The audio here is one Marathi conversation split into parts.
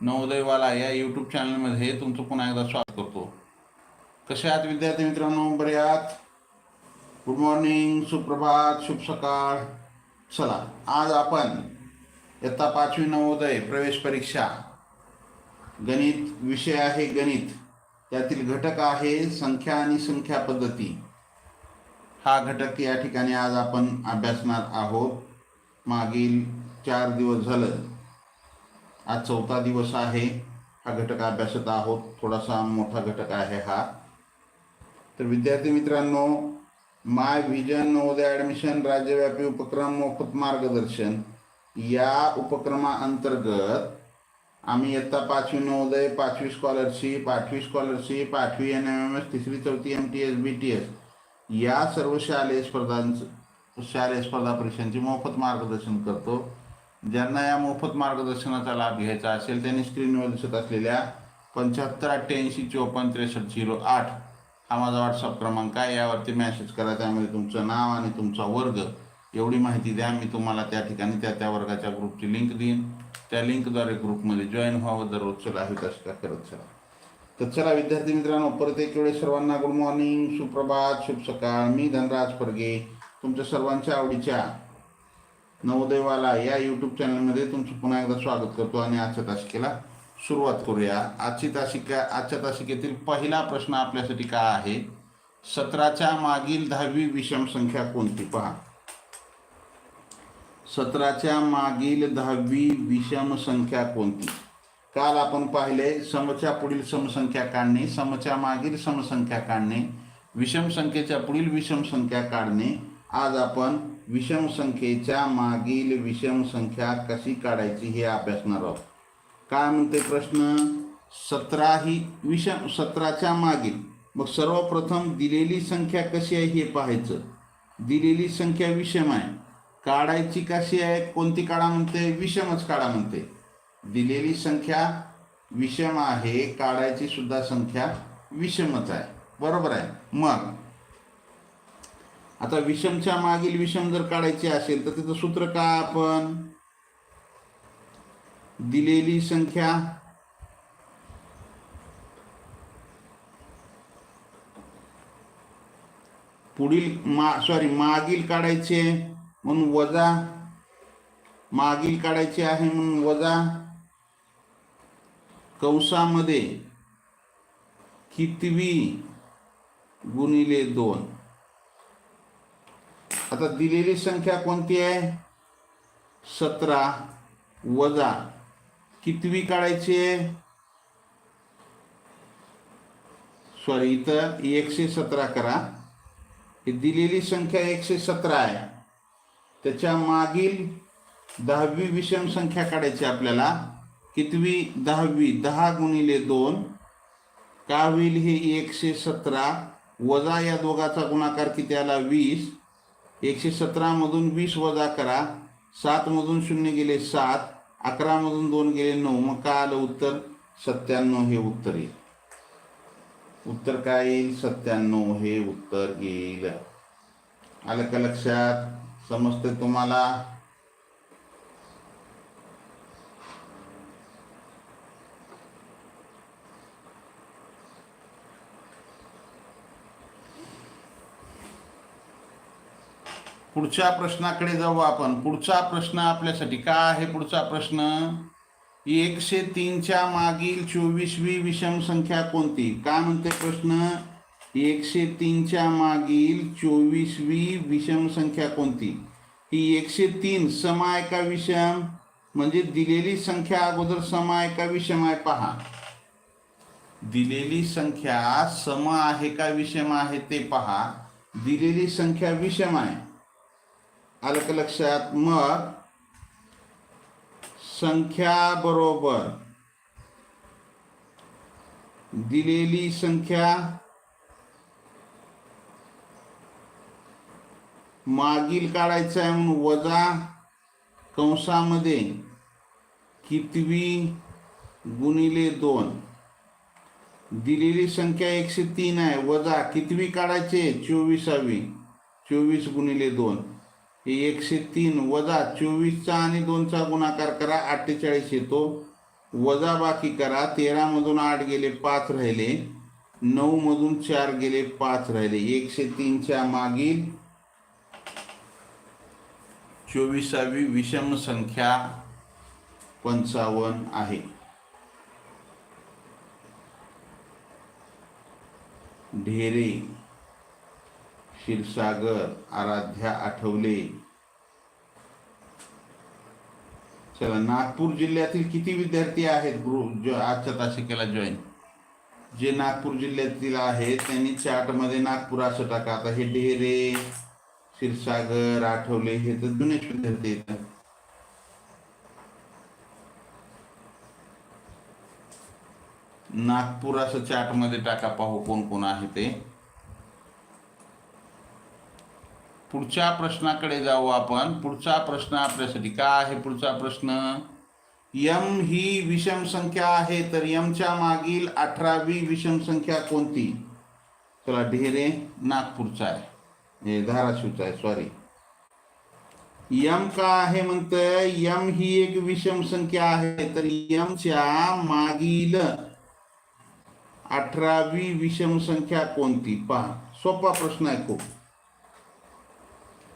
नवोदयवाला या यूट्यूब चॅनलमध्ये तुमचं पुन्हा एकदा स्वागत करतो. कसे आहात विद्यार्थी मित्रांनो? बरे आहात? गुड मॉर्निंग सुप्रभात शुभ सकाळ. चला आज आपण इयत्ता पाचवी नवोदय प्रवेश परीक्षा गणित विषय आहे गणित. त्यातील घटक आहे संख्या आणि संख्या पद्धती. हा घटक या ठिकाणी आज आपण अभ्यासणार आहोत. मागील चार दिवस झालं. आज चौथा दिवस आहे. हा घटक अभ्यासत आहोत. थोडासा मोठा घटक आहे हा. तर विद्यार्थी मित्रांनो माय व्हिजन नवोदय ॲडमिशन राज्यव्यापी उपक्रम मोफत मार्गदर्शन. या उपक्रमाअंतर्गत आम्ही इयत्ता पाचवी नवोदय पाचवी स्कॉलरशिप आठवी स्कॉलरशिप आठवी एन एम एम एस तिसरी चौथी M T S B T S या सर्व शालेय स्पर्धांचं शालेय स्पर्धा परीक्षांचे मोफत मार्गदर्शन करतो. ज्यांना या मोफत मार्गदर्शनाचा लाभ घ्यायचा असेल त्यांनी स्क्रीनवर दिसत असलेल्या पंच्याहत्तर अठ्ठ्याऐंशी चोपन्न त्रेसष्ट झिरो आठ हा माझा व्हॉट्सअप क्रमांक आहे. यावरती मॅसेज करा त्यामध्ये तुमचं नाव आणि तुमचा वर्ग. एवढी माहिती द्या मी तुम्हाला त्या ठिकाणी त्या त्या वर्गाच्या ग्रुपची लिंक देईन. त्या लिंकद्वारे ग्रुपमध्ये जॉईन व्हावं. दररोज चला आहे तसं का करत चला. तर चला विद्यार्थी मित्रांनो परत एक वेळेस सर्वांना गुड मॉर्निंग सुप्रभात शुभ सकाळ. मी धनराज परगे तुमच्या सर्वांच्या आवडीच्या नवोदयवाला या यूट्यूब चॅनलमध्ये तुमचं पुन्हा एकदा स्वागत करतो आणि आजच्या तासिकेला सुरुवात करूया. आजची तासिका आजच्या तासिकेतील पहिला प्रश्न आपल्यासाठी काय आहे? सतराच्या मागील दहावी विषम संख्या कोणती? पहा. सतराच्या मागील दहावी विषम संख्या कोणती? काल आपण पाहिले समच्या पुढील समसंख्या काढणे समच्या मागील समसंख्या काढणे विषम संख्येच्या पुढील विषम संख्या काढणे. आज आपण विषम संख्येच्या मागील विषम संख्या कशी काढायची हे अभ्यासणार आहोत. काय म्हणते प्रश्न? सतरा ही विषम सतराच्या मागील मग सर्वप्रथम दिलेली संख्या कशी आहे हे पाहायचं. दिलेली संख्या विषम आहे. काढायची कशी आहे? कोणती काढा म्हणते? विषमच काढा म्हणते. दिलेली संख्या विषम आहे काढायची सुद्धा संख्या विषमच आहे. बरोबर आहे. मग आता विषमच्या मागील विषम जर काढायची असेल तर तिचं सूत्र काय आपण? दिलेली संख्या पुढील मा सॉरी मागील काढायचे म्हणून वजा मागील काढायचे आहे म्हणून वजा. कंसामध्ये कितवी गुणिले दोन? आता दिलेली संख्या कोणती आहे? सतरा वजा कितवी काढायची आहे? सॉरी इथं एकशे सतरा करा. ही दिलेली संख्या एकशे सतरा आहे. त्याच्या मागील दहावी विषम संख्या काढायची आपल्याला. कितवी? दहावी. दहा गुणिले दोन. का होईल हे एकशे सतरा? वजा या दोघाचा गुणाकार किती आला? वीस. एकशे सतरामधून वीस वजा करा. सातमधून शून्य गेले सात. अकरामधून दोन गेले नऊ. मग काय आलं उत्तर? सत्त्याण्णव हे उत्तर येईल. उत्तर काय येईल? सत्त्याण्णव हे उत्तर येईल. आलं का लक्षात? समजते तुम्हाला? पुढच्या प्रश्नाकडे जाऊ आपण. पुढचा प्रश्न आपल्यासाठी काय आहे पुढचा प्रश्न? एकशे तीनच्या मागील चोवीसवी विषम संख्या कोणती? काय म्हणते प्रश्न? एकशे तीनच्या मागील चोवीसवी विषम संख्या कोणती? ही एकशे तीन सम आहे का विषम म्हणजे दिलेली संख्या अगोदर सम आहे का विषम आहे पहा. दिलेली संख्या सम आहे का विषम आहे ते पहा. दिलेली संख्या विषम आहे. आलं का लक्षात? मग संख्या बरोबर. दिलेली संख्या मागील काढायचं आहे म्हणून वजा कंसामध्ये कितवी गुणिले दोन. दिलेली संख्या एकशे तीन आहे. वजा कितवी काढायचे? चोवीसावी. चोवीस गुणिले दोन. एकशे तीन वजा चोवीसचा आणि दोनचा गुणाकार करा अठ्ठेचाळीस येतो. वजाबाकी करा तेरामधून आठ गेले पाच राहिले. नऊमधून चार गेले पाच राहिले. एकशे तीनच्या मागील चोवीसावी विषम संख्या पंचावन्न आहे. ढेरे. क्षीरसागर आराध्या आठवले. चला नागपूर जिल्ह्यातील किती विद्यार्थी आहेत ग्रुप जो आजच्या तासिकेला जॉईन जे नागपूर जिल्ह्यातील आहेत त्यांनी चार्टमध्ये नागपूर असं टाका. आता हे ढेरे क्षीरसागर आठवले हे तर जुनेच विद्यार्थी येतात नागपूर असं चार्टमध्ये टाका. पाहू कोण कोण आहे ते. पुढच्या प्रश्नाकडे जाऊ आपण. पुढचा प्रश्न आपल्यासाठी काय आहे पुढचा प्रश्न? यम ही विषम संख्या आहे तर यमच्या मागील अठरावी विषम संख्या कोणती? चला ढेरे नागपूरचा आहे. धाराशिवचा आहे सॉरी यम का आहे म्हणतंय? यम ही एक विषम संख्या आहे तर यमच्या मागील अठरावी विषम संख्या कोणती? पहा सोपा प्रश्न आहे खूप.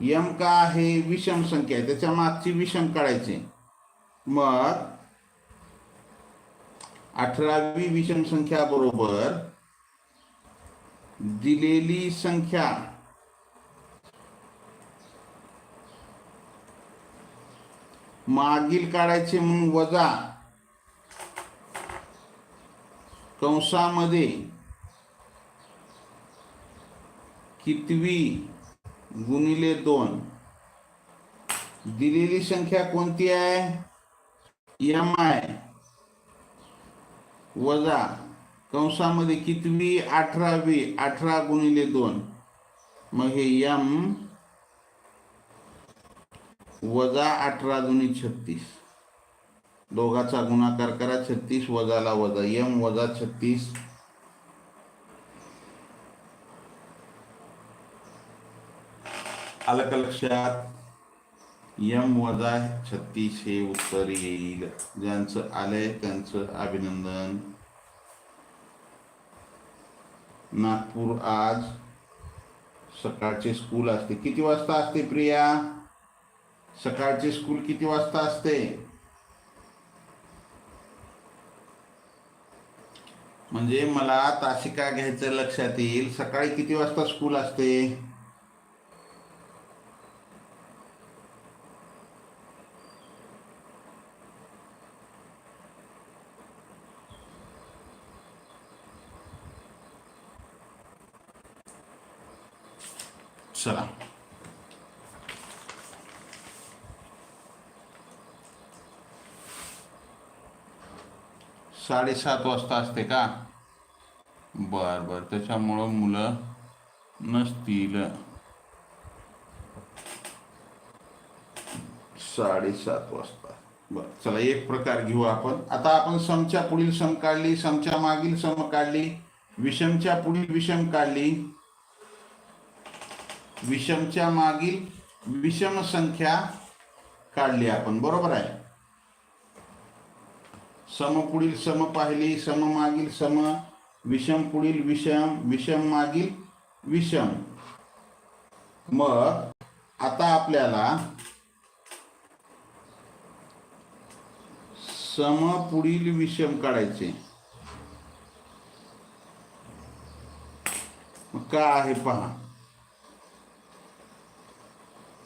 यम का आहे? विषम संख्या आहे. त्याच्या मागची विषम काढायची. मग अठरावी विषम संख्या बरोबर दिलेली संख्या मागील काढायचे म्हणून वजा कंसामध्ये कितवी गुणिले दोन. दिलेली संख्या कोणती आहे? यम आय वजा कंसामध्ये कितवी? अठरावी. अठरा गुणिले दोन. मग हे यम वजा अठरा दुनी छत्तीस. दोघाचा गुणाकार करा. छत्तीस वजाला वजा यम वजा छत्तीस. आलं का लक्षात यम वजा छत्तीस हे उत्तर येईल. ज्यांचं आलंय त्यांचं अभिनंदन. नागपूर आज सकाळचे स्कूल असते. किती वाजता असते प्रिया? सकाळचे स्कूल किती वाजता असते? म्हणजे मला तासिका घ्यायचं लक्षात येईल. सकाळी किती वाजता स्कूल असते चला साडेसात वाजता असते का? बर बर. त्याच्यामुळं मुलं नसतील. साडेसात वाजता. बर चला एक प्रकार घेऊ आपण. आता आपण समच्या पुढील सम काढली समच्या मागील सम काढली विषमच्या पुढील विषम काढली. विषमच्या मागील विषम संख्या काढली आपण. बरोबर आहे? सम पुढील सम पाहिली सम मागील सम विषम पुढील विषम विषम मागील विषम. मग आता आपल्याला सम पुढील विषम काढायचे. का आहे पहा.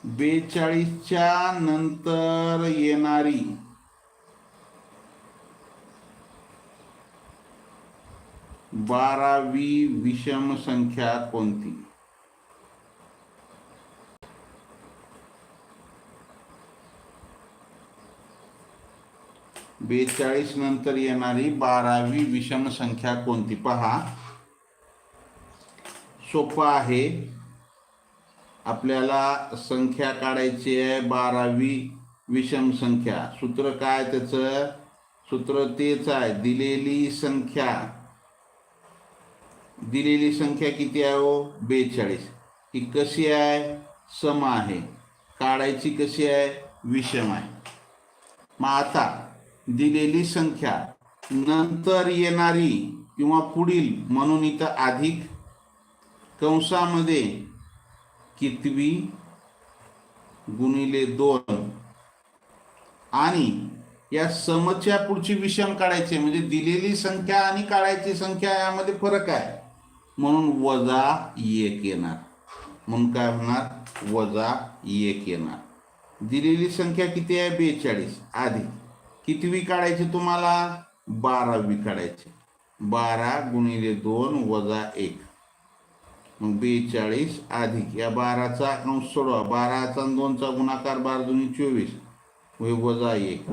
बेचाळीसच्या नंतर येणारी बारावी विषम संख्या कोणती? बेचाळीस नंतर येणारी बारावी विषम संख्या कोणती? पहा. सोपं आहे. आपल्याला संख्या काढायची आहे बारावी विषम संख्या. सूत्र काय त्याचं? सूत्र तेच आहे. दिलेली संख्या. दिलेली संख्या किती आहे हो? बेचाळीस. ही कशी आहे? सम आहे. काढायची कशी आहे? विषम आहे. मग आता दिलेली संख्या नंतर येणारी किंवा पुढील म्हणून इथं अधिक कंसामध्ये कितवी गुणिले दोन. आणि या समच्या पुढची विषम काढायची म्हणजे दिलेली संख्या आणि काढायची संख्या यामध्ये फरक आहे. म्हणून वजा एक येणार. म्हणून काय होणार? वजा एक येणार. दिलेली संख्या किती आहे? बेचाळीस. आधी कितवी काढायची तुम्हाला? बारावी काढायची. बारा गुणिले दोन वजा एक. मग बेचाळीस अधिक या बाराचा अंश सोडवा. बाराचा आणि दोनचा गुणाकार बारा दोन्ही चोवीस. वजा एक.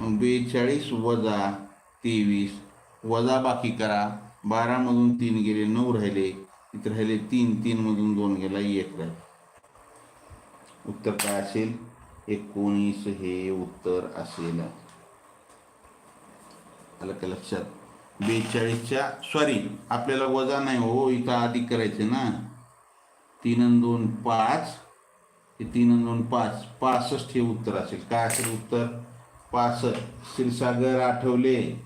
मग बेचाळीस वजा तेवीस. वजा बाकी करा. बारामधून तीन गेले नऊ राहिले. इथे राहिले तीन तीनमधून दोन गेला एक राहिले. उत्तर काय असेल? एकोणीस हे उत्तर असेल. आलं का लक्षात? बेचाळीसच्या सॉरी आपल्याला वजा नाही हो इथं अधिक करायचे ना. तीन दोन पाच. हे तीन दोन पाच. पासष्ट हे उत्तर असेल. काय असेल उत्तर? पासष्ट. क्षीरसागर आठवले.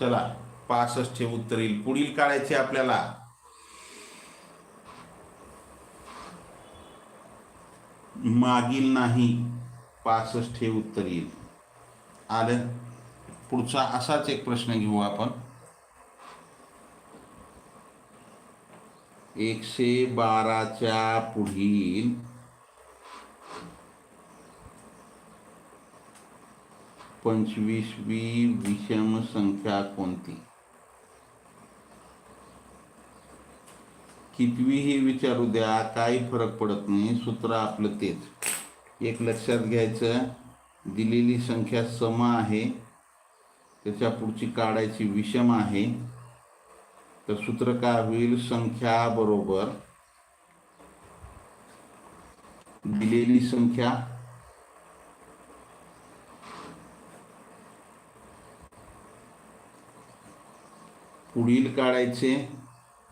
चला. पासष्ट हे उत्तर येईल. पुढील काढायचे आपल्याला मागील नाही पासष्ट हे उत्तर येईल. आलं? पुढचा असाच एक प्रश्न घेऊ आपण. एकशे बाराच्या पुढील पंचवीसवी विषम संख्या कोणती? कितवीही विचारू द्या काही फरक पडत नाही. सूत्र आपलं तेच. एक लक्षात घ्यायचं दिलेली संख्या सम आहे त्याच्या पुढची काढायची विषम आहे. तर सूत्र काय होईल? संख्या बरोबर. दिलेली संख्या पुढील काढायचे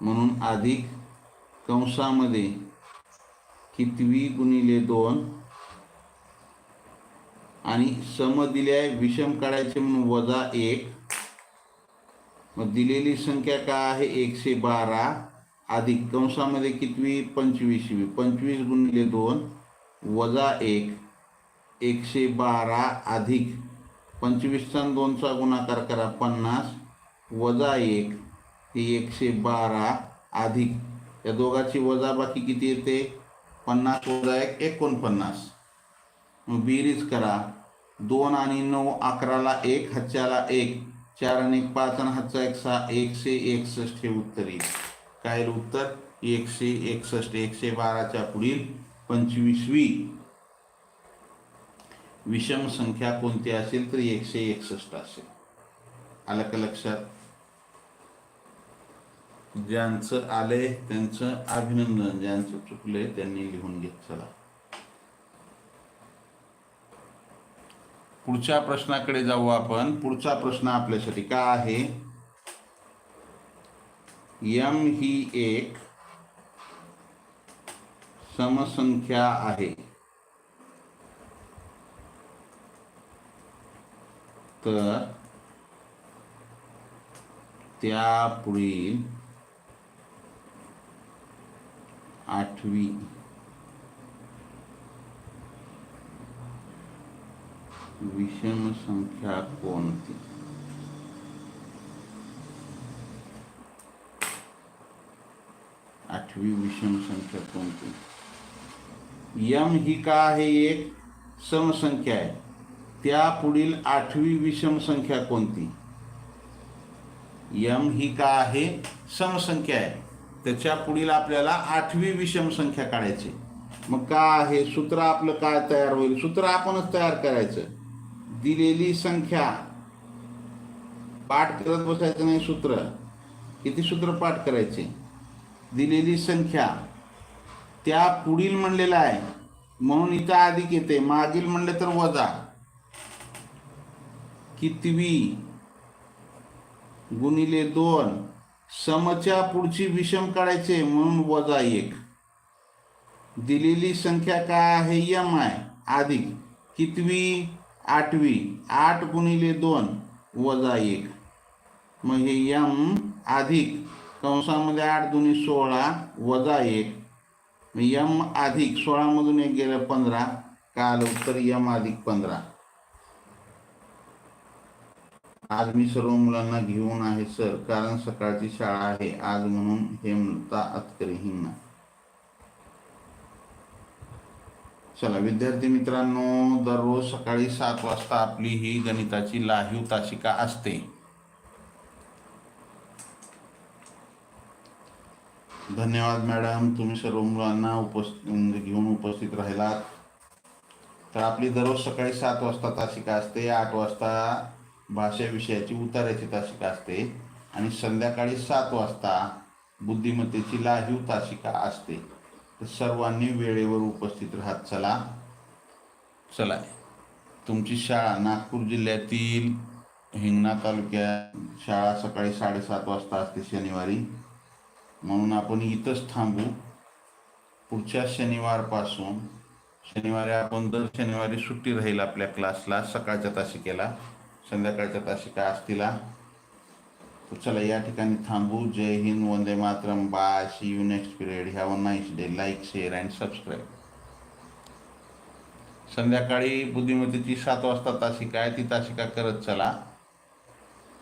म्हणून अधिक कंसामध्ये कितवी गुणिले दोन? आणि सम दिल्या विषम काढायचे म्हणून वजा एक. मग दिलेली संख्या काय आहे? एकशे बारा. अधिक कंसामध्ये कितवी? पंचवीसवी. पंचवीस गुणिले दोन वजा एक. एकशे बारा. अधिक पंचवीसचा दोनचा गुणाकार करा पन्नास. वजा एक हे एकशे बारा. अधिक या दोघाची वजाबाकी किती येते? पन्नास वजा एक एकोणपन्नास. मग बेरीज करा. दोन आणि नऊ अकराला एक हच्च्याला एक. चार आणि एक पाच आणि हातचा एक सहा. एकशे एकसष्ट हे उत्तर येईल. काय उत्तर? एकशे एकसष्ट. एकशे बाराच्या पुढील पंचवीसवी. विषम संख्या कोणती असेल? तर एकशे एकसष्ट असेल. आलं का लक्षात? ज्यांचं आले त्यांचं अभिनंदन ज्यांचं चुकले त्यांनी लिहून घेत चला. पुढच्या प्रश्नाकडे जाऊ आपण. पुढचा प्रश्न आपल्यासाठी का आहे? यम ही एक समसंख्या आहे. तर त्या पुढील आठवी. विषम संख्या कोणती? आठवी विषम संख्या कोणती? यम ही का आहे एक? समसंख्या आहे. त्या पुढील आठवी विषम संख्या कोणती? यम ही का आहे? समसंख्या आहे. त्याच्या पुढील आपल्याला आठवी विषम संख्या काढायची. मग का हे सूत्र आपलं काय तयार होईल? सूत्र आपणच तयार करायचं. दिलेली संख्या. पाठ करत बसायचं नाही सूत्र. किती सूत्र पाठ करायचे? दिलेली संख्या. त्या पुढील म्हणलेला आहे. म्हणून इथं अधिक येते मागील म्हणले तर वजा. कितवी? गुणिले दोन. समच्या पुढची विषम काढायचे म्हणून वजा एक. दिलेली संख्या काय आहे? यम आहे अधिक कितवी? आठवी. आठ गुणिले दोन वजा एक. मग हे यम अधिक कंसामध्ये आठ दुनी सोळा वजा एक. यम अधिक सोळामधून एक गेलं पंधरा. काल उत्तर यम अधिक पंधरा. आज मी सर्व मुलांना घेऊन आहे सर. कारण सकाळची शाळा आहे. आज म्हणून हेमलता अतकरी हिंगणा चला विद्यार्थी मित्रांनो दररोज सकाळी सात वाजता आपली ही गणिताची लाहीव तासिका असते. धन्यवाद मॅडम. तुम्ही सर्व मुलांना उपस्थित म्हणजे घेऊन उपस्थित राहिलात. तर आपली दररोज सकाळी सात वाजता तासिका असते. आठ वाजता भाषा विषयाची तासिका असते आणि संध्याकाळी सात वाजता बुद्धिमत्तेची लाहीव तासिका असते. तर सर्वांनी वेळेवर उपस्थित राहत चला. चला. तुमची शाळा नागपूर जिल्ह्यातील हिंगणा तालुक्यात शाळा सकाळी साडेसात वाजता असते शनिवारी. म्हणून आपण इथंच थांबू. पुढच्या शनिवारपासून शनिवारी आपण दर शनिवारी सुट्टी राहील आपल्या क्लासला सकाळच्या तासिकेला. संध्याकाळच्या तासिका असतीला. तर चला या ठिकाणी थांबू. जय हिंद वंदे Mataram. Bye. See you next period have a nice day like share and subscribe संध्याकाळी बुद्धिमत्तेची सात वाजता तासिका आहे. ती तासिका करत चला.